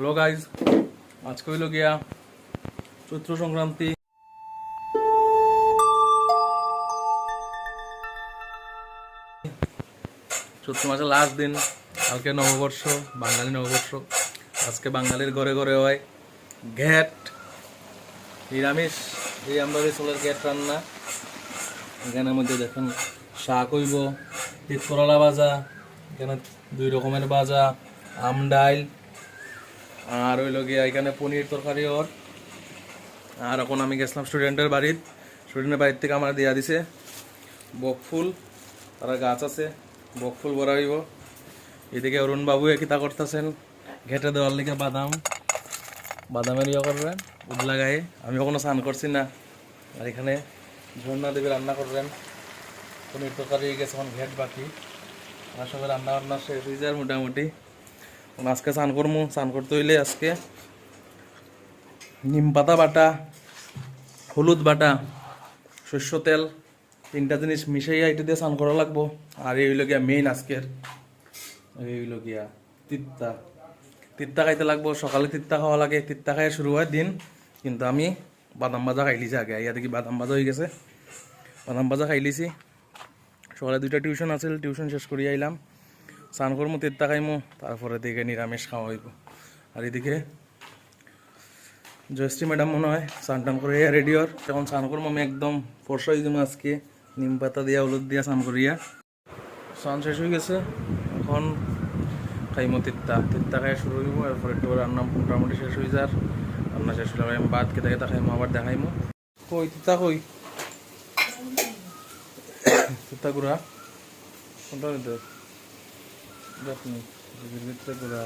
Hello guys আজকে হইল গিয়া চৈত্র সংক্রান্তি। চৈত্র মাসের লাস্ট দিন, কালকে নববর্ষ, বাঙালি নববর্ষ। আজকে বাঙালির ঘরে ঘরে হয় ঘ্যাট, নিরামিষ, এই আমরা চলের ঘ্যাট রান্না। এখানের মধ্যে দেখুন শাক হইব তিত করলা ভাজা, এখানে দুই রকমের ভাজা, আম, ডাইল আর হইল গিয়া এখানে পনির তরকারি ওর। আর এখন আমি গেছিলাম স্টুডেন্টের বাড়ির। স্টুডেন্টের বাড়ির থেকে আমার দিয়া দিছে বকফুল তারা গাছ আছে বকফুল বড় হইব। এদিকে অরুণ বাবু কিতা করতেছেন? ঘেটে দেওয়ার লিগে বাদাম। বাদামের ইয়ে করবেন উদলা গায়ে আমি কখনো স্নান করছি না। আর এখানে ঝর্ণা দেবী রান্না করবেন। পনির তরকারি গেছে, এখন ঘেট বাকি। আমার সঙ্গে রান্না বান্না শেষ হয়ে যায় মোটামুটি। আজকে স্নান করব স্নান করতে হইলে আজকে নিম পাতা বাটা, হলুদ বাটা, শস্য তেল, তিনটা জিনিস মিশাইয়া এটা দিয়ে স্নান করা লাগবো। আর এই হইল গিয়া মেইন আজকের। এই হইল গিয়া তিত্তা। তিত্তা খাইতে লাগবো, সকালে তিত্তা খাওয়া লাগে। তিত্তা খাই শুরু হয় দিন। কিন্তু আমি বাদাম ভাজা খাইলিছি আগে। ইয়া দেখি বাদাম ভাজা হয়ে গেছে? বাদাম ভাজা খাইলিছি সকালে দুইটা টিউশন আছিল, টিউশন শেষ করি আইলাম। স্নান করমু তিত্তা খাইমু তারপরে দিকে নিরামিষ খাওয়া হইব আর এদিকে জয়শ্রী ম্যাডাম মনে হয় স্নান টান করে রেডিওর তখন স্নান করব আমি একদম ফর্সা হয়ে যাব আজকে। নিম পাতা দিয়া, হলুদ দিয়া স্নান করিয়া স্নান শেষ হয়ে গেছে। এখন খাইমো তিত্তা তিত্তা খাই শুরু হইব, এরপর একটু রান্না মোটামুটি শেষ হয়ে যার রান্না শেষ হলে আমি ভাত খেতে খেতে খাইমো, আবার দেখাইমো। কই তিত্তা কই? তিত্তা গুড়া। কোনটা গুড়া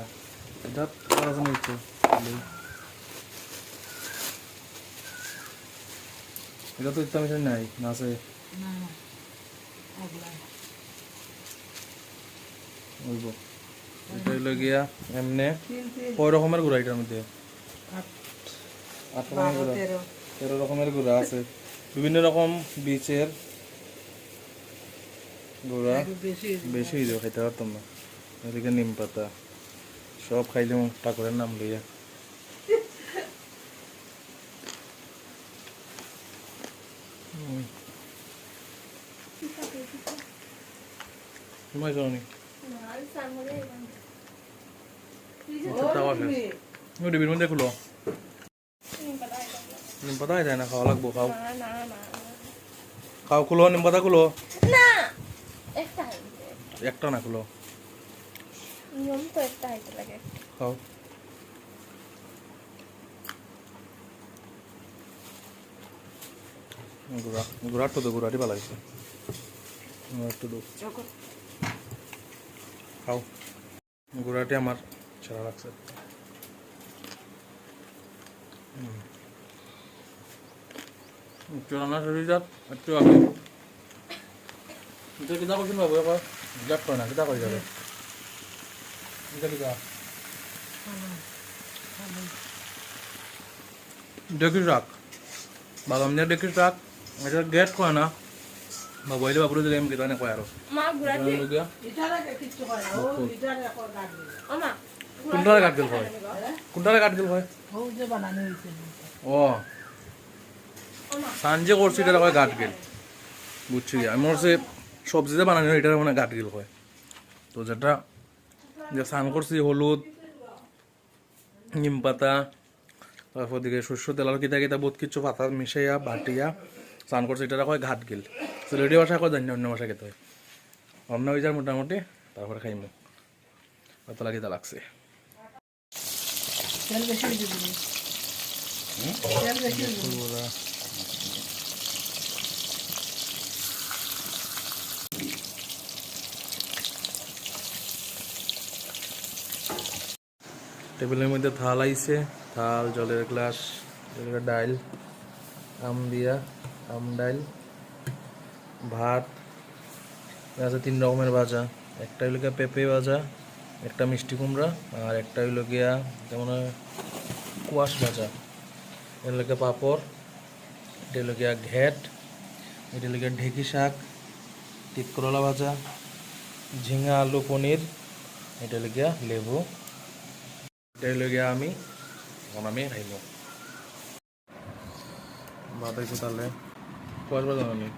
এটা তো মিশন নাই না আছে হইব এটা হইল গিয়া এমনে কয় রকমের গুড়া এটার মধ্যে আট রকমের গুড়া তেরো রকমের গুড়া আছে বিভিন্ন রকম বীচের গুড়া বেশি যাবে খাইতে পারতাম না এদিকে নিম পাতা। সব খাইলে ঠাকুরের নাম লইয়া। যাওনি ওই ডিবির মধ্যে খুলো। নিম পাতা যায় না খাওয়া লাগবো খাও। খাও খুলো নিম পাতা খুলো। একটা হাইতে একটা না খুলো। নিয়ম তো একটা হাইতে লাগে খাও গুড়া গুড়ার তো গুড়াটি ভালো লাগছে একটু দু। খাও। গুড়াটি আমার সেরা লাগছে। হুম। একটু রান্না শরীর যাক একটু আগে। কিতা বাবু এবার? যাক করে না কিতা করে যাবে। দেখিস এটা গেট না বা বইলে বাবুরে দিলে আমি কিতা নে কয় আমা কোনটারে কাট গেল হয় কোনটারে কাট গেল হয় ও সানজে করছি এটা কয় গাট গেল বুঝছি আমি সবজিতে বানানো এটা মানে গাট গেল হয় তো যেটা যে স্নান করছি হলুদ নিম পাতা তারপর দিকে শস্য তেল আর কিতা কিতা বহুত কিছু পাতা মিশাইয়া বাটিয়া স্নান করছি এটা কয় ঘাট গেল। সিলেটি ভাষা কয় জানি অন্য ভাষা খেতে হয়। অন্য হয়ে যায় মোটামুটি তারপরে খাইমু। কতলা কিতা লাগছে। টেবিলের মধ্যে থাল আইছে, থাল, জলের গ্লাস এদিকে ডাইল, আম দিয়া, আম ডাইল, ভাত আছে তিন রকমের ভাজা। একটা হইল গিয়া পেঁপে ভাজা, একটা মিষ্টি কুমড়া, আর একটা হইল গিয়া যেমন কুয়াশ ভাজা। এটা গিয়া পাঁপড়, এটা হলো গিয়া ঘ্যাট, এটা হলো গিয়া ঢেকি শাক তিত করলা ভাজা, ঝিঙা, আলু, পনির, এটা হলো গিয়া লেবু। তাই লগে আমি এখন আমি খাইব ভাত হয়েছে তাহলে কয় বাজার আমি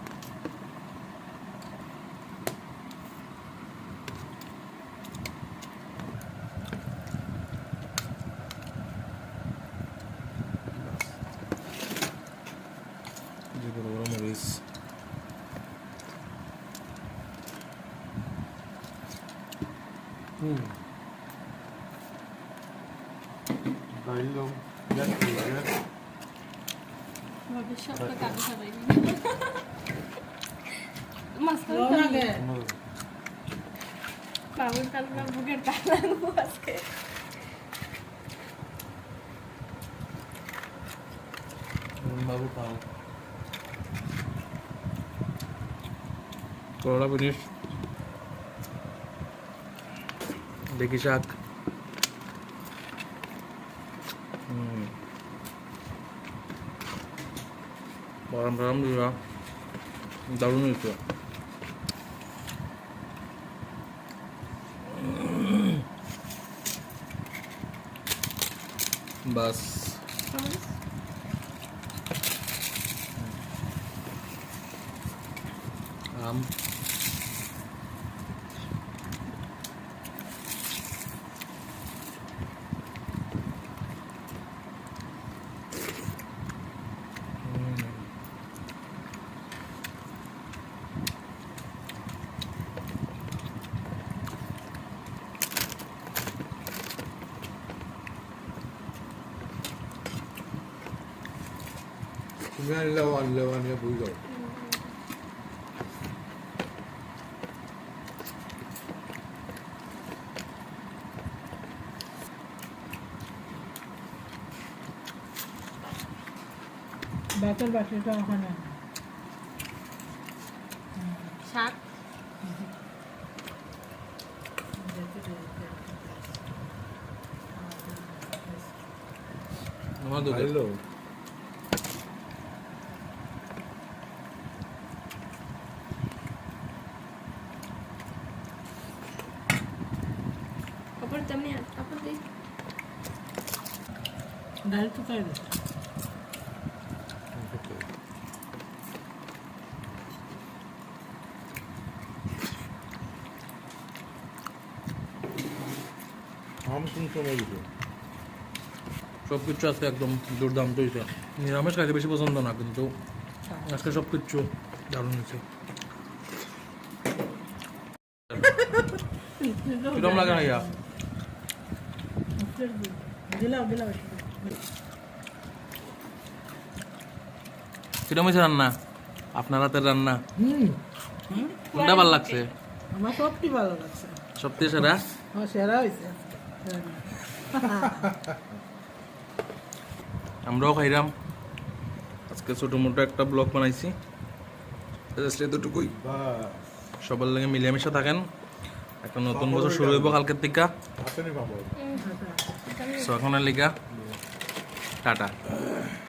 যে খাবাইনি মাঝখানে রওনাকে বাবুর কালকে বুকের টানলাম আজকে বাবু খাও করলা জিনিস দেখি শাক গরম গরম দিবা দারুণ হয়েছে বাস আম হুম। আনলেও আনিয়ে বুঝ যাও ভাতের বাটিটা ওখানে শাক কোন সময় দিবে সব কিছু আজকে একদম দুর্দান্ত হয়েছে নিরামিষ খাইতে বেশি পছন্দ না, কিন্তু আজকে সব কিছু দারুণ হয়েছে। কিরম লাগে না ইয়া? দিলাও দিলাও কিরম হয়েছে রান্না? আপনার হাতের রান্না? কোনটা ভালো লাগছে? আমার সবটি ভালো লাগছে। সবথেকে সেরা? সেরা হয়েছে আমরাও খাইলাম আজকে ছোটো মোটো একটা ব্লগ বানাইছি। জাস্ট এতটুকুই। সবার লাগে মিলেমিশে থাকেন। একটা নতুন বছর শুরু হইব কালকের সো এখন লিগা। টাটা।